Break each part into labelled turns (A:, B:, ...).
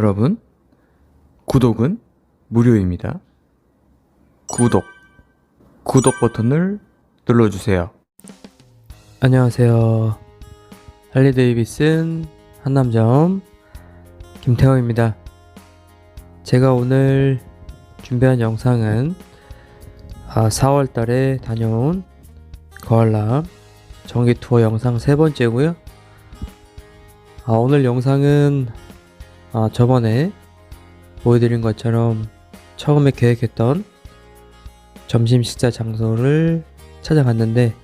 A: 여러분, 구독은 무료입니다. 구독, 구독 버튼을 눌러주세요. 안녕하세요. 할리 데이비슨 한남점 김태호입니다. 제가 오늘 준비한 영상은 4월 달에 다녀온 거할람 정기 투어 영상 세 번째고요. 아, 오늘 영상은 아, 저번에 보여드린 것처럼 처음에 계획했던 점심 식사 장소를 찾아갔는데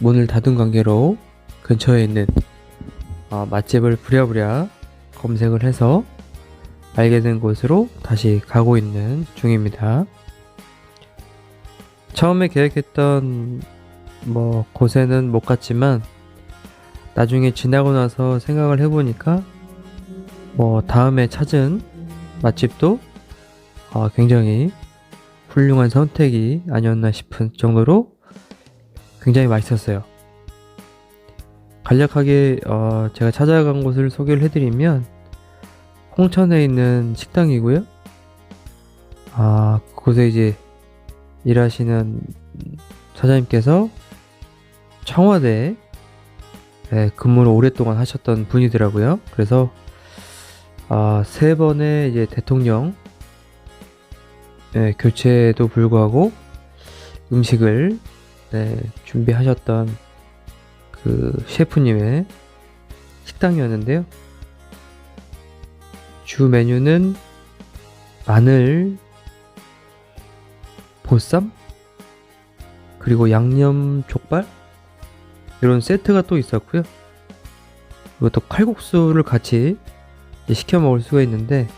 A: 문을 닫은 관계로 근처에 있는 아, 맛집을 부랴부랴 검색을 해서 알게 된 곳으로 다시 가고 있는 중입니다. 처음에 계획했던 뭐 곳에는 못 갔지만 나중에 지나고 나서 생각을 해보니까 뭐 다음에 찾은 맛집도 어, 굉장히 훌륭한 선택이 아니었나 싶은 정도로 굉장히 맛있었어요. 간략하게 어, 제가 찾아간 곳을 소개를 해드리면 홍천에 있는 식당이고요. 아 그곳에 이제 일하시는 사장님께서 청와대에 네, 근무를 오랫동안 하셨던 분이더라고요. 그래서 아, 세 번의 이제 대통령 네, 교체에도 불구하고 음식을 네, 준비하셨던 그 셰프님의 식당이었는데요. 주 메뉴는 마늘 보쌈 그리고 양념 족발 이런 세트가 또 있었고요. 또 칼국수를 같이 시켜 먹을 수가 있는데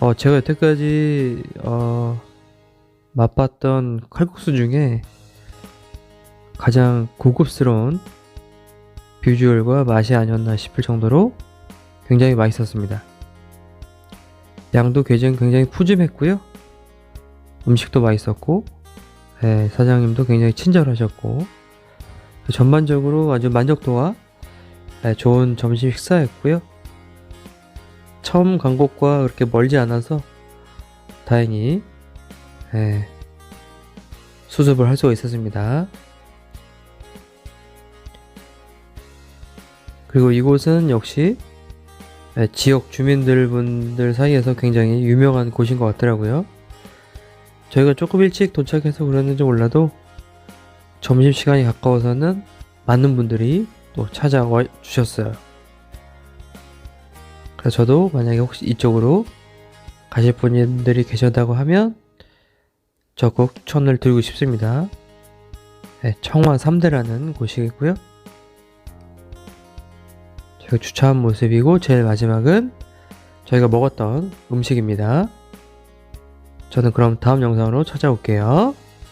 A: 어 제가 여태까지 어 맛봤던 칼국수 중에 가장 고급스러운 비주얼과 맛이 아니었나 싶을 정도로 굉장히 맛있었습니다. 양도 굉장히, 굉장히 푸짐했고요. 음식도 맛있었고 예, 사장님도 굉장히 친절하셨고 전반적으로 아주 만족도가 예, 좋은 점심 식사였고요. 처음 간 곳과 그렇게 멀지 않아서 다행히 예, 수습을 할 수가 있었습니다. 그리고 이곳은 역시 예, 지역 주민들 분들 사이에서 굉장히 유명한 곳인 것 같더라고요. 저희가 조금 일찍 도착해서 그랬는지 몰라도 점심시간이 가까워서는 많은 분들이 또 찾아와 주셨어요. 그래서 저도 만약에 혹시 이쪽으로 가실 분들이 계셨다고 하면 적극 천을 들고 싶습니다. 네, 청화 3대라는 곳이고요. 저희가 주차한 모습이고 제일 마지막은 저희가 먹었던 음식입니다. 저는 그럼 다음 영상으로 찾아올게요.